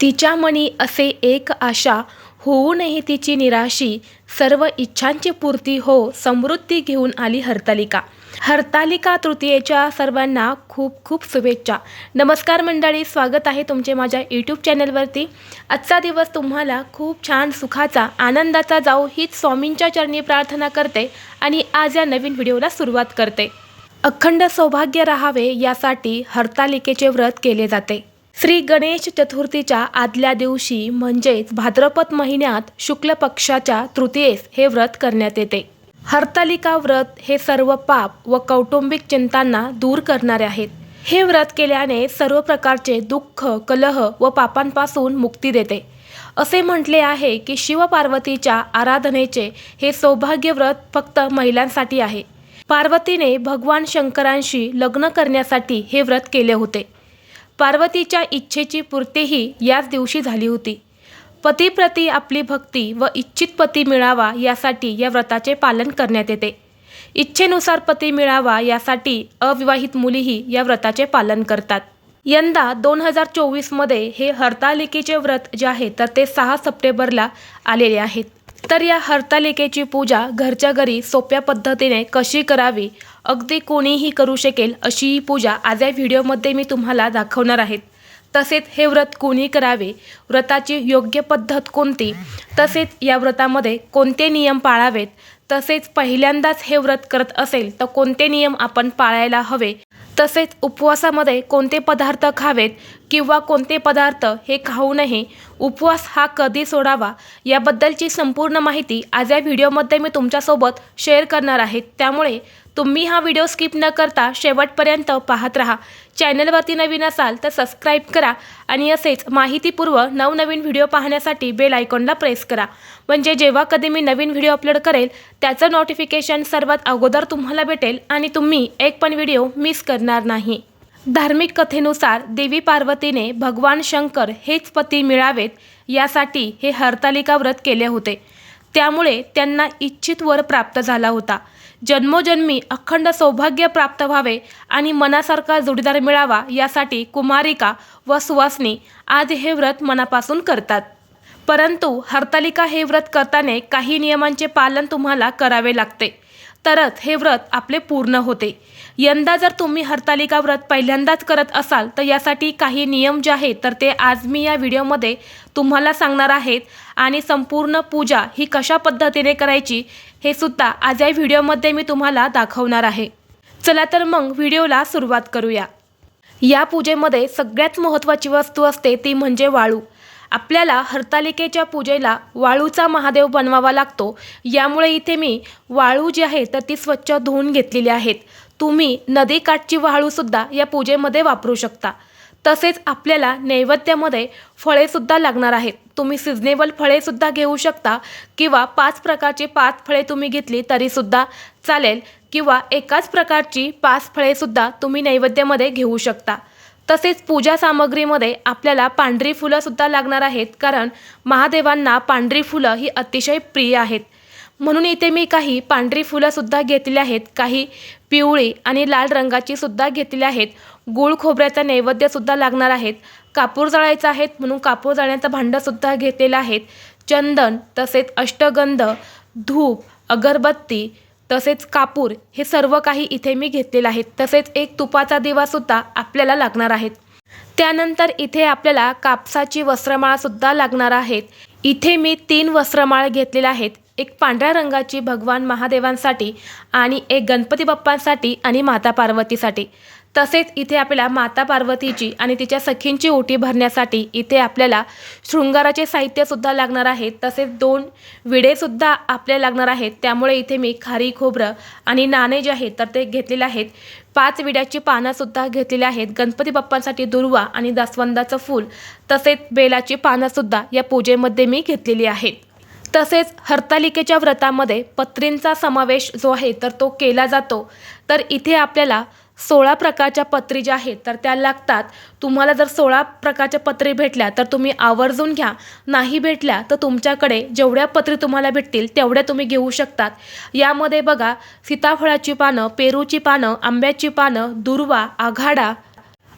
तिच्या मनी असे एक आशा होऊनही तिची निराशी सर्व इच्छांची पूर्ती हो समृद्धी घेऊन आली हरतालिका. हरतालिका तृतीयेच्या सर्वांना खूप खूप शुभेच्छा. नमस्कार मंडळी स्वागत आहे तुमचे माझ्या यूट्यूब चॅनलवरती. आजचा दिवस तुम्हाला खूप छान सुखाचा आनंदाचा जाऊ हीच स्वामींच्या चरणी प्रार्थना करते आणि आज या नवीन व्हिडिओला सुरुवात करते. अखंड सौभाग्य राहावे यासाठी हरतालिकेचे व्रत केले जाते. श्री गणेश चतुर्थीच्या आदल्या दिवशी म्हणजेच भाद्रपद महिन्यात शुक्ल पक्षाच्या तृतीयेस हे व्रत करण्यात येते. हरतालिका व्रत हे सर्व पाप व कौटुंबिक चिंतांना दूर करणारे आहेत. हे व्रत केल्याने सर्व प्रकारचे दुःख कलह व पापांपासून मुक्ती देते. असे म्हटले आहे की शिवपार्वतीच्या आराधनेचे हे सौभाग्य व्रत फक्त महिलांसाठी आहे. पार्वतीने भगवान शंकरांशी लग्न करण्यासाठी हे व्रत केले होते. पार्वतीच्या इच्छेची पूर्तीही याच दिवशी झाली होती. पतीप्रती आपली भक्ती व इच्छित पती मिळावा यासाठी या व्रताचे पालन करण्यात येते. इच्छेनुसार पती मिळावा यासाठी अविवाहित मुलीही या व्रताचे पालन करतात. यंदा दोन हजार चोवीसमध्ये हे हरतालिकेचे व्रत जे आहे तर ते सहा सप्टेंबरला आलेले आहेत. तर या हरतालिकेची पूजा घरच्या घरी सोप्या पद्धतीने कशी करावी अगदी कोणीही करू शकेल अशी ही पूजा आज या व्हिडिओमध्ये मी तुम्हाला दाखवणार आहेत. तसेच हे व्रत कोणी करावे व्रताची योग्य पद्धत कोणती तसेच या व्रतामध्ये कोणते नियम पाळावेत तसेच पहिल्यांदाच हे व्रत करत असेल तर कोणते नियम आपण पाळायला हवे तसेच उपवासामध्ये कोणते पदार्थ खावेत किंवा कोणते पदार्थ हे खाऊ नये उपवास हा कधी सोडावा याबद्दलची संपूर्ण माहिती आज या व्हिडिओमध्ये मी तुमच्यासोबत शेअर करणार आहे. त्यामुळे तुम्ही हा व्हिडिओ स्किप न करता शेवटपर्यंत पाहत राहा. चॅनलवरती नवीन असाल तर सबस्क्राईब करा आणि असेच माहितीपूर्व नवनवीन व्हिडिओ पाहण्यासाठी बेल आयकॉनला प्रेस करा. म्हणजे जेव्हा कधी मी नवीन व्हिडिओ अपलोड करेल त्याचं नोटिफिकेशन सर्वात अगोदर तुम्हाला भेटेल आणि तुम्ही एक पण व्हिडिओ मिस करणार नाही. धार्मिक कथेनुसार देवी पार्वतीने भगवान शंकर हेच पती मिळावेत यासाठी हे हरतालिका व्रत केले होते. त्यामुळे त्यांना इच्छित वर प्राप्त झाला होता. जन्मोजन्मी अखंड सौभाग्य प्राप्त व्हावे आणि मनासारखा जोडीदार मिळावा यासाठी कुमारिका व सुवासनी आज हे व्रत मनापासून करतात. परंतु हरतालिका हे व्रत करताना काही नियमांचे पालन तुम्हाला करावे लागते. तरच हे व्रत आपले पूर्ण होते. यंदा जर तुम्ही हरतालिका व्रत पहिल्यांदाच करत असाल तर यासाठी काही नियम जे आहेत तर ते आज मी या व्हिडिओमध्ये तुम्हाला सांगणार आहेत. आणि संपूर्ण पूजा ही कशा पद्धतीने करायची हे सुद्धा आज या व्हिडिओमध्ये मी तुम्हाला दाखवणार आहे. चला तर मग व्हिडिओला सुरुवात करूया. या पूजेमध्ये सगळ्यात महत्त्वाची वस्तू असते ती म्हणजे वाळू. आपल्याला हरतालिकेच्या पूजेला वाळूचा महादेव बनवावा लागतो. यामुळे इथे मी वाळू जी आहे तर ती स्वच्छ धुवून घेतलेली आहेत. तुम्ही नदीकाठची वाळूसुद्धा या पूजेमध्ये वापरू शकता. तसेच आपल्याला नैवेद्यामध्ये फळेसुद्धा लागणार आहेत. तुम्ही सिजनेबल फळेसुद्धा घेऊ शकता किंवा पाच प्रकारची पाच फळे तुम्ही घेतली तरीसुद्धा चालेल किंवा एकाच प्रकारची पाच फळेसुद्धा तुम्ही नैवेद्यामध्ये घेऊ शकता. तसेच पूजा सामग्रीमध्ये आपल्याला पांढरी फुलंसुद्धा लागणार आहेत कारण महादेवांना पांढरी फुलं ही अतिशय प्रिय आहेत. म्हणून इथे मी काही पांढरी फुलंसुद्धा घेतली आहेत काही पिवळी आणि लाल रंगाची सुद्धा घेतली आहेत. गूळ खोबऱ्याचा नैवेद्यसुद्धा लागणार आहेत. कापूर जाळायचा आहेत म्हणून कापूर जाळण्याचं भांडंसुद्धा घेतलेलं आहेत. चंदन तसेच अष्टगंध धूप अगरबत्ती तसेच कापूर हे सर्व काही इथे मी घेतलेलं आहेत. तसेच एक तुपाचा दिवासुद्धा आपल्याला लागणार आहेत. त्यानंतर इथे आपल्याला कापसाची वस्त्रमाळासुद्धा लागणार आहेत. इथे मी तीन वस्त्रमाळ घेतलेल्या आहेत. एक पांढऱ्या रंगाची भगवान महादेवांसाठी आणि एक गणपती बाप्पांसाठी आणि माता पार्वतीसाठी. तसेच इथे आपल्याला माता पार्वतीची आणि तिच्या सखींची ओटी भरण्यासाठी इथे आपल्याला शृंगाराचे साहित्यसुद्धा लागणार आहेत तसेच दोन विडेसुद्धा आपल्याला लागणार आहेत. त्यामुळे इथे मी खारी खोबरं आणि नाणे जे आहेत तर ते घेतलेले आहेत. पाच विड्याची पानंसुद्धा घेतलेली आहेत. गणपती बाप्पांसाठी दुर्वा आणि दासवंदाचं फूल तसेच बेलाची पानंसुद्धा या पूजेमध्ये मी घेतलेली आहेत. तसेच हरतालिकेच्या व्रतामध्ये पत्रींचा समावेश जो आहे तर तो केला जातो. तर इथे आपल्याला सोळा प्रकारच्या पत्री ज्या आहेत तर त्या लागतात. तुम्हाला जर सोळा प्रकारच्या पत्री भेटल्या तर तुम्ही आवर्जून घ्या. नाही भेटल्या तर तुमच्याकडे जेवढ्या पत्री तुम्हाला भेटतील तेवढ्या तुम्ही घेऊ शकतात. यामध्ये बघा सीताफळाची पानं पेरूची पानं आंब्याची पानं दुर्वा आघाडा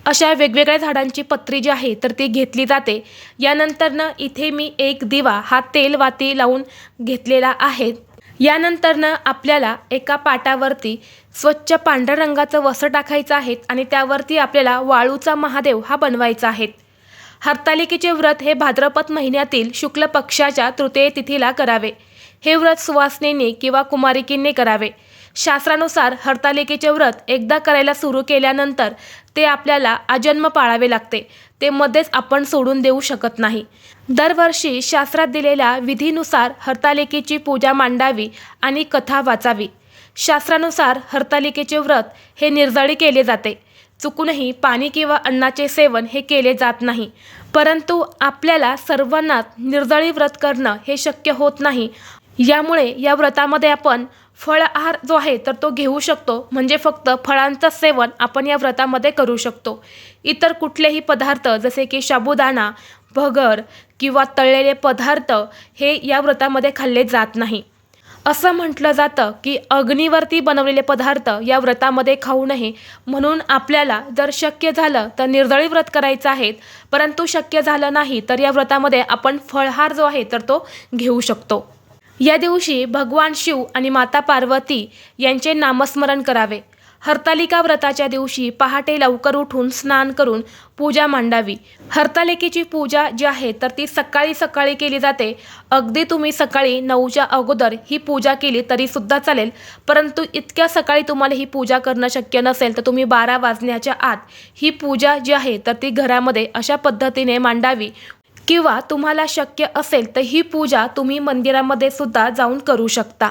अशा वेगवेगळ्या झाडांची पत्री जी आहे तर ती घेतली जाते. यानंतरनं इथे मी एक दिवा हा तेल वाती लावून घेतलेला आहे. यानंतरनं आपल्याला एका पाटावरती स्वच्छ पांढऱ्या रंगाचं वसं टाकायचं आहे आणि त्यावरती आपल्याला वाळूचा महादेव हा बनवायचा आहे. हरतालिकेचे व्रत हे भाद्रपद महिन्यातील शुक्ल पक्षाच्या तृतीय तिथीला करावे. हे व्रत सुवासिनीने किंवा कुमारिकींनी करावे. शास्त्रानुसार हरतालिकेचे व्रत एकदा करायला सुरू केल्यानंतर ते आपल्याला आजन्म पाळावे लागते. ते मध्येच आपण सोडून देऊ शकत नाही. दरवर्षी शास्त्रात दिलेल्या विधीनुसार हरतालिकेची पूजा मांडावी आणि कथा वाचावी. शास्त्रानुसार हरतालिकेचे व्रत हे निर्जळी केले जाते. चुकूनही पाणी किंवा अन्नाचे सेवन हे केले जात नाही. परंतु आपल्याला सर्वांनाच निर्जळी व्रत करणं हे शक्य होत नाही. यामुळे या व्रतामध्ये आपण फळ आहार जो आहे तर तो घेऊ शकतो. म्हणजे फक्त फळांचं सेवन आपण या व्रतामध्ये करू शकतो. इतर कुठलेही पदार्थ जसे की साबुदाणा भगर किंवा तळलेले पदार्थ हे या व्रतामध्ये खाल्ले जात नाही. असं म्हटलं जातं की अग्नीवरती बनवलेले पदार्थ या व्रतामध्ये खाऊ नये. म्हणून आपल्याला जर शक्य झालं तर निर्जळी व्रत करायचं आहे. परंतु शक्य झालं नाही तर या व्रतामध्ये आपण फळहार जो आहे तर तो घेऊ शकतो. या दिवशी भगवान शिव आणि माता पार्वती यांचे नामस्मरण करावे. हरतालिका व्रताच्या दिवशी पहाटे लवकर उठून स्नान करून पूजा मांडावी. हरतालिकेची पूजा जी आहे तर ती सकाळी सकाळी केली जाते. अगदी तुम्ही सकाळी नऊच्या अगोदर ही पूजा केली तरी सुद्धा चालेल. परंतु इतक्या सकाळी तुम्हाला ही पूजा करणं शक्य नसेल तर तुम्ही बारा वाजण्याच्या आत ही पूजा जी आहे तर ती घरामध्ये अशा पद्धतीने मांडावी. किंवा तुम्हाला शक्य असेल तर ही पूजा तुम्ही मंदिरामध्ये सुद्धा जाऊन करू शकता.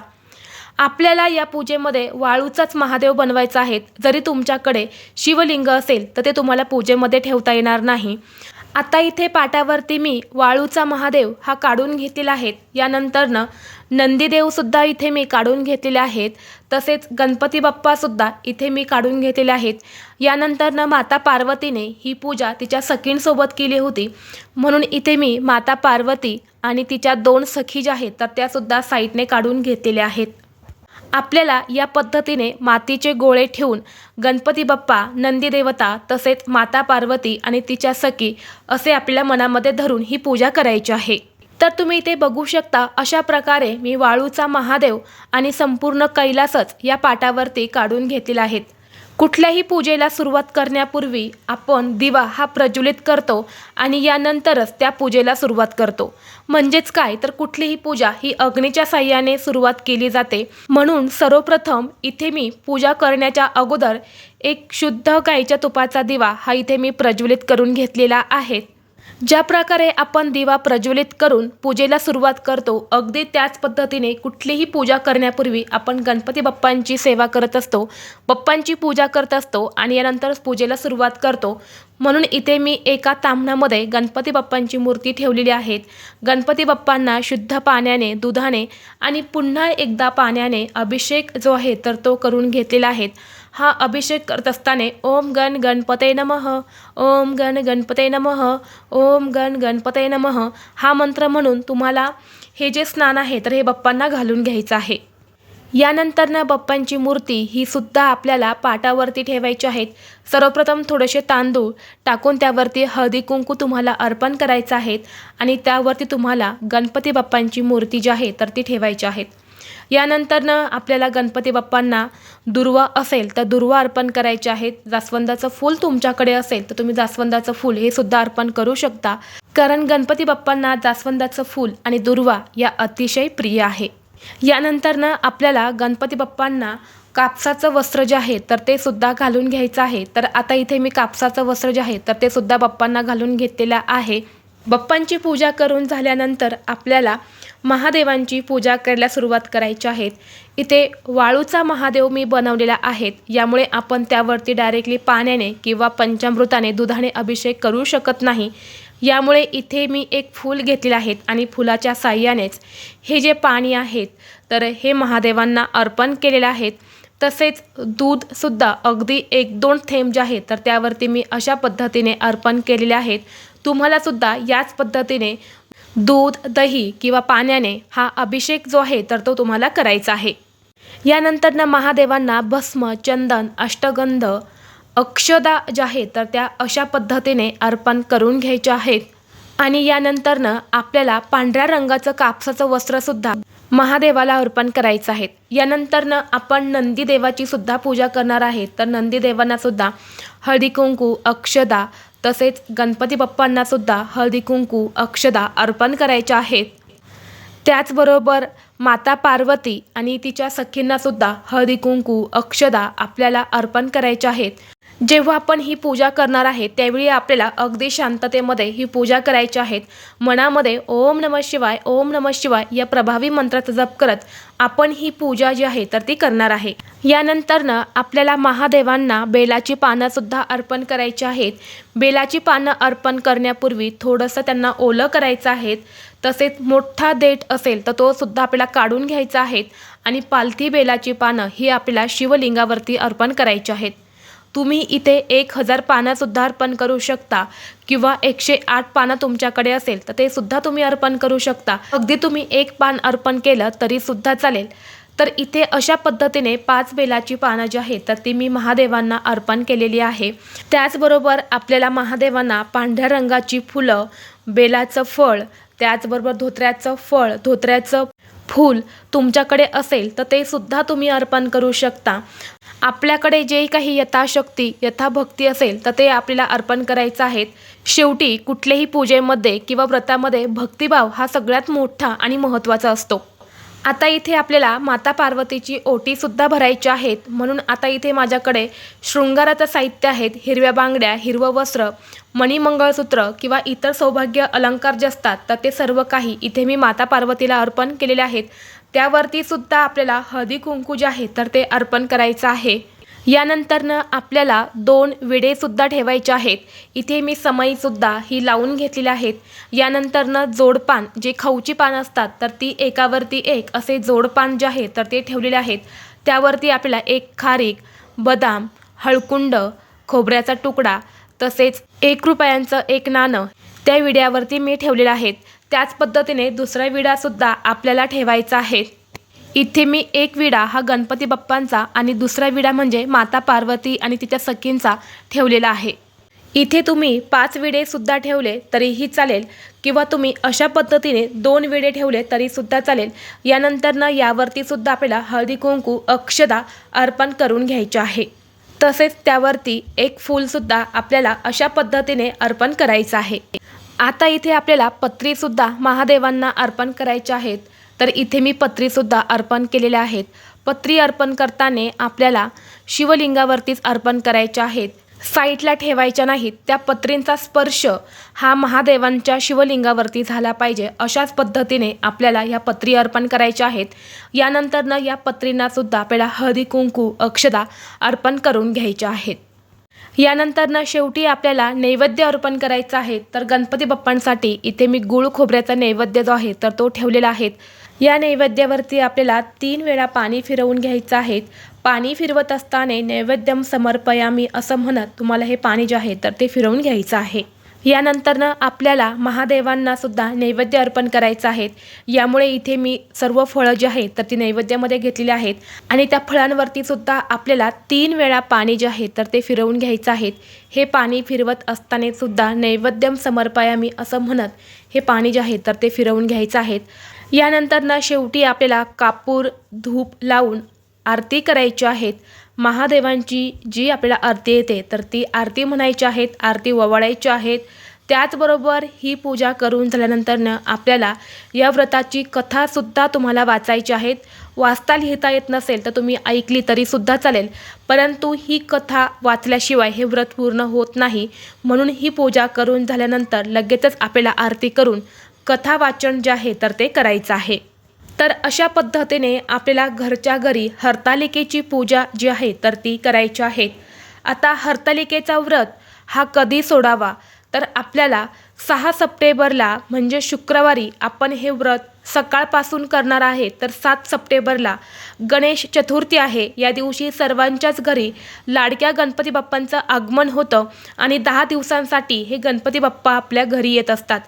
आपल्याला या पूजेमध्ये वाळूचाच महादेव बनवायचा आहे. जरी तुमच्याकडे शिवलिंग असेल तर ते तुम्हाला पूजेमध्ये ठेवता येणार नाही. आता इथे पाटावरती मी वाळूचा महादेव हा काढून घेतलेला आहे. यानंतरनं नंदीदेवसुद्धा इथे मी काढून घेतलेले आहेत. तसेच गणपती बाप्पासुद्धा इथे मी काढून घेतलेले आहेत. यानंतरनं माता पार्वतीने ही पूजा तिच्या सखींसोबत केली होती. म्हणून इथे मी माता पार्वती आणि तिच्या दोन सखी ज्या आहेत तर त्यासुद्धा साईडने काढून घेतलेल्या आहेत. आपल्याला या पद्धतीने मातीचे गोळे ठेवून गणपती बाप्पा नंदीदेवता तसेच माता पार्वती आणि तिच्या सखी असे आपल्या मनामध्ये धरून ही पूजा करायची आहे. तर तुम्ही इथे बघू शकता अशा प्रकारे मी वाळूचा महादेव आणि संपूर्ण कैलासच या पाटावरती काढून घेतलेला आहेत कुठल्याही पूजेला सुरुवात करण्यापूर्वी आपण दिवा हा प्रज्वलित करतो आणि यानंतरच त्या पूजेला सुरुवात करतो. म्हणजेच काय? तर कुठलीही पूजा ही अग्नीच्या साह्याने सुरुवात केली जाते. म्हणून सर्वप्रथम इथे मी पूजा करण्याच्या अगोदर एक शुद्ध गाईच्या तुपाचा दिवा हा इथे मी प्रज्वलित करून घेतलेला आहे. ज्या प्रकारे आपण दिवा प्रज्वलित करून पूजेला सुरुवात करतो अगदी त्याच पद्धतीने कुठलीही पूजा करण्यापूर्वी आपण गणपती बाप्पांची सेवा करत असतो. बाप्पांची पूजा करत असतो आणि यानंतर पूजेला सुरुवात करतो. म्हणून इथे मी एका तांबणामध्ये गणपती बाप्पांची मूर्ती ठेवलेली आहेत. गणपती बाप्पांना शुद्ध पाण्याने दुधाने आणि पुन्हा एकदा पाण्याने अभिषेक जो आहे तर तो करून घेतलेला आहे. हा अभिषेक करत असताना ओम गण गणपते नमः ओम गण गणपते नमः ओम गण गणपते नमः हा मंत्र म्हणून तुम्हाला हे जे स्नान आहे तर हे बाप्पांना घालून घ्यायचं आहे. यानंतरनं बाप्पांची मूर्ती ही सुद्धा आपल्याला पाटावरती ठेवायची आहेत. सर्वप्रथम थोडेसे तांदूळ टाकून त्यावरती हळदी कुंकू तुम्हाला अर्पण करायचं आहेत आणि त्यावरती तुम्हाला गणपती बाप्पांची मूर्ती जी आहे तर ती ठेवायची आहेत यानंतरनं आपल्याला गणपती बाप्पांना दुर्वा असेल तर दुर्वा अर्पण करायचे आहेत जास्वंदाचं फूल तुमच्याकडे असेल तर तुम्ही जास्वंदाचं फूल हे सुद्धा अर्पण करू शकता. कारण गणपती बाप्पांना जास्वंदाचं फूल आणि दुर्वा या अतिशय प्रिय आहे. यानंतरनं आपल्याला गणपती बाप्पांना कापसाचं वस्त्र जे आहे तर ते सुद्धा घालून घ्यायचं आहे. तर आता इथे मी कापसाचं वस्त्र जे आहे तर ते सुद्धा बाप्पांना घालून घेतलेलं आहे. बाप्पांची पूजा करून झाल्यानंतर आपल्याला महादेवांची पूजा करायला सुरुवात करायची आहेत इथे वाळूचा महादेव मी बनवलेला आहेत यामुळे आपण त्यावरती डायरेक्टली पाण्याने किंवा पंचामृताने दुधाने अभिषेक करू शकत नाही. यामुळे इथे मी एक फूल घेतलेले आहेत आणि फुलाच्या साह्यानेच हे जे पाणी आहेत तर हे महादेवांना अर्पण केलेलं आहेत. तसेच दूधसुद्धा अगदी एक दोन थेंब जे आहेत तर त्यावरती मी अशा पद्धतीने अर्पण केलेले आहेत. तुम्हालासुद्धा याच पद्धतीने दूध दही किंवा पाण्याने हा अभिषेक जो आहे तर तो तुम्हाला करायचा आहे. यानंतरनं महादेवांना भस्म चंदन अष्टगंध अक्षदा ज्या आहेत तर त्या अशा पद्धतीने अर्पण करून घ्यायच्या आहेत. आणि यानंतरनं आपल्याला पांढऱ्या रंगाचं कापसाचं वस्त्रसुद्धा महादेवाला अर्पण करायचं आहे. यानंतरनं आपण नंदी सुद्धा पूजा करणार आहे. तर नंदी सुद्धा हळदी कुंकू अक्षदा तसेच गणपती बाप्पांना सुद्धा हळदी कुंकू अक्षदा अर्पण करायच्या आहेत. त्याचबरोबर माता पार्वती आणि तिच्या सखींना सुद्धा हळदी कुंकू अक्षदा आपल्याला अर्पण करायच्या आहेत. जेव्हा आपण ही पूजा करणार आहे त्यावेळी आपल्याला अगदी शांततेमध्ये ही पूजा करायची आहेत मनामध्ये ओम नम शिवाय ओम नम शिवाय या प्रभावी मंत्राचा जप करत आपण ही पूजा जी आहे तर ती करणार आहे. यानंतरनं आपल्याला महादेवांना बेलाची पानंसुद्धा अर्पण करायची आहेत. बेलाची पानं अर्पण करण्यापूर्वी थोडंसं त्यांना ओलं करायचं आहेत तसेच मोठा देठ असेल तर तो सुद्धा आपल्याला काढून घ्यायचा आहेत आणि पालथी बेलाची पानं ही आपल्याला शिवलिंगावरती अर्पण करायची आहेत. तुम्ही इथे एक हजार पानंसुद्धा अर्पण करू शकता किंवा एकशे आठ पानं तुमच्याकडे असेल तर ते सुद्धा तुम्ही अर्पण करू शकता. अगदी तुम्ही एक पान अर्पण केलं तरी सुद्धा चालेल. तर इथे अशा पद्धतीने पाच बेलाची पानं जी आहेत तर ती मी महादेवांना अर्पण केलेली आहे. त्याचबरोबर आपल्याला महादेवांना पांढऱ्या रंगाची फुलं बेलाचं फळ त्याचबरोबर धोत्र्याचं फळ धोत्र्याचं फूल तुमच्याकडे असेल तर ते सुद्धा तुम्ही अर्पण करू शकता. आपल्याकडे जे काही यथाशक्ती यथाभक्ती असेल तर ते आपल्याला अर्पण करायचं आहेत. शेवटी कुठल्याही पूजेमध्ये किंवा व्रतामध्ये भक्तिभाव हा सगळ्यात मोठा आणि महत्त्वाचा असतो. आता इथे आपल्याला माता पार्वतीची ओटीसुद्धा भरायची आहेत. म्हणून आता इथे माझ्याकडे शृंगाराचं साहित्य आहेत. हिरव्या बांगड्या हिरवं वस्त्र मणिमंगळसूत्र किंवा इतर सौभाग्य अलंकार जे असतात तर ते सर्व काही इथे मी माता पार्वतीला अर्पण केलेले आहेत. त्यावरती सुद्धा आपल्याला हळदी कुंकू जे आहे तर ते अर्पण करायचं आहे. यानंतरनं आपल्याला दोन विडेसुद्धा ठेवायचे आहेत. इथे मी समईसुद्धा ही लावून घेतलेली आहेत. यानंतरनं जोडपान जे खाऊची पान असतात तर ती एकावरती एक असे जोडपान जे आहे तर ते ठेवलेले आहेत. त्यावरती आपल्याला एक खारीक बदाम हळकुंड खोबऱ्याचा तुकडा तसेच एक रुपयांचं एक नाणं त्या विड्यावरती मी ठेवलेलं आहेत. त्याच पद्धतीने दुसरा विडासुद्धा आपल्याला ठेवायचा आहे. इथे मी एक विडा हा गणपती बाप्पांचा आणि दुसरा विडा म्हणजे माता पार्वती आणि तिच्या सखींचा ठेवलेला आहे. इथे तुम्ही पाच विडेसुद्धा ठेवले तरीही चालेल किंवा तुम्ही अशा पद्धतीने दोन विडे ठेवले तरीसुद्धा चालेल. यानंतरनं यावरतीसुद्धा आपल्याला हळदी कुंकू अक्षदा अर्पण करून घ्यायचे आहे. तसेच त्यावरती एक फूलसुद्धा आपल्याला अशा पद्धतीने अर्पण करायचं आहे. आता इथे आपल्याला पत्रीसुद्धा महादेवांना अर्पण करायच्या आहेत. तर इथे मी पत्रीसुद्धा अर्पण केलेल्या आहेत. पत्री अर्पण करताना आपल्याला शिवलिंगावरतीच अर्पण करायच्या आहेत. साईटला ठेवायच्या नाहीत. त्या पत्रींचा स्पर्श हा महादेवांच्या शिवलिंगावरती झाला पाहिजे अशाच पद्धतीने आपल्याला ह्या पत्री अर्पण करायच्या आहेत. यानंतरनं या पत्रींनासुद्धा आपल्याला हळदी कुंकू अक्षदा अर्पण करून घ्यायच्या आहेत. यानंतरनं शेवटी आपल्याला नैवेद्य अर्पण करायचं आहे तर गणपती बाप्पांसाठी इथे मी गुळ खोबऱ्याचा नैवेद्य जो आहे तर तो ठेवलेला आहे. या नैवेद्यावरती आपल्याला तीन वेळा पाणी फिरवून घ्यायचं आहे. पाणी फिरवत असताना नैवेद्यम समर्पयामी असं म्हणत तुम्हाला हे पाणी जे आहे तर ते फिरवून घ्यायचं आहे. यानंतरनं आपल्याला महादेवांना सुद्धा नैवेद्य अर्पण करायचं आहेत. यामुळे इथे मी सर्व फळं जी आहेत तर ती नैवेद्यामध्ये घेतलेली आहेत. आणि त्या फळांवरती सुद्धा आपल्याला तीन वेळा पाणी जे आहे तर ते फिरवून घ्यायचं आहेत. हे पाणी फिरवत असताना सुद्धा नैवेद्यम समर्पयामी असं म्हणत हे पाणी जे आहे तर ते फिरवून घ्यायचं आहेत. यानंतरनं शेवटी आपल्याला कापूर धूप लावून आरती करायची आहेत. महादेवांची जी आपल्याला आरती येते तर ती आरती म्हणायची आहेत आरती ववाळायची आहेत. त्याचबरोबर ही पूजा करून झाल्यानंतरनं आपल्याला या व्रताची कथासुद्धा तुम्हाला वाचायची आहेत. वाचता लिहिता येत नसेल तर तुम्ही ऐकली तरीसुद्धा चालेल. परंतु ही कथा वाचल्याशिवाय हे व्रत पूर्ण होत नाही. म्हणून ही पूजा करून झाल्यानंतर लगेचच आपल्याला आरती करून कथा वाचन जे आहे तर ते करायचं आहे. तर अशा पद्धतीने आपल्याला घरच्या घरी हरतालिकेची पूजा जी आहे तर ती करायची आहे. आता हरतालिकेचा व्रत हा कधी सोडावा? तर आपल्याला सहा सप्टेंबरला म्हणजे शुक्रवारी आपण हे व्रत सकाळपासून करणार आहे. तर सात सप्टेंबरला गणेश चतुर्थी आहे. या दिवशी सर्वांच्याच घरी लाडक्या गणपती बाप्पांचं आगमन होतं आणि दहा दिवसांसाठी हे गणपती बाप्पा आपल्या घरी येत असतात.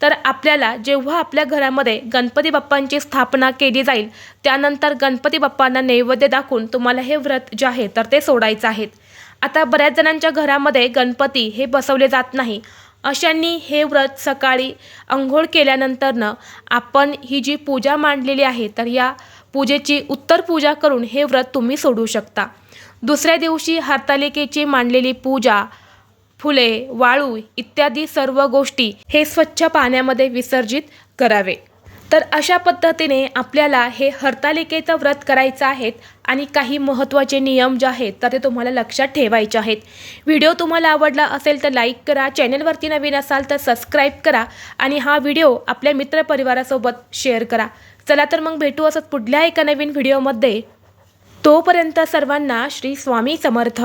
तर आपल्याला जेव्हा आपल्या घरामध्ये गणपती बाप्पांची स्थापना केली जाईल त्यानंतर गणपती बाप्पांना नैवेद्य दाखवून तुम्हाला हे व्रत जे आहे तर ते सोडायचं आहे. आता बऱ्याच जणांच्या घरामध्ये गणपती हे बसवले जात नाही. अशांनी हे व्रत सकाळी अंघोळ केल्यानंतरनं आपण ही जी पूजा मांडलेली आहे तर या पूजेची उत्तर पूजा करून हे व्रत तुम्ही सोडू शकता. दुसऱ्या दिवशी हरतालिकेची मांडलेली पूजा फुले वाळू इत्यादी सर्व गोष्टी हे स्वच्छ पाण्यामध्ये विसर्जित करावे. तर अशा पद्धतीने आपल्याला हे हरतालिकेचं व्रत करायचं आहेत आणि काही महत्त्वाचे नियम जे आहेत तर ते तुम्हाला लक्षात ठेवायचे आहेत. व्हिडिओ तुम्हाला आवडला असेल तर लाईक करा चॅनलवरती नवीन असाल तर सबस्क्राईब करा आणि हा व्हिडिओ आपल्या मित्रपरिवारासोबत शेअर करा. चला तर मग भेटू असत पुढल्या एका नवीन व्हिडिओमध्ये. तोपर्यंत सर्वांना श्री स्वामी समर्थ.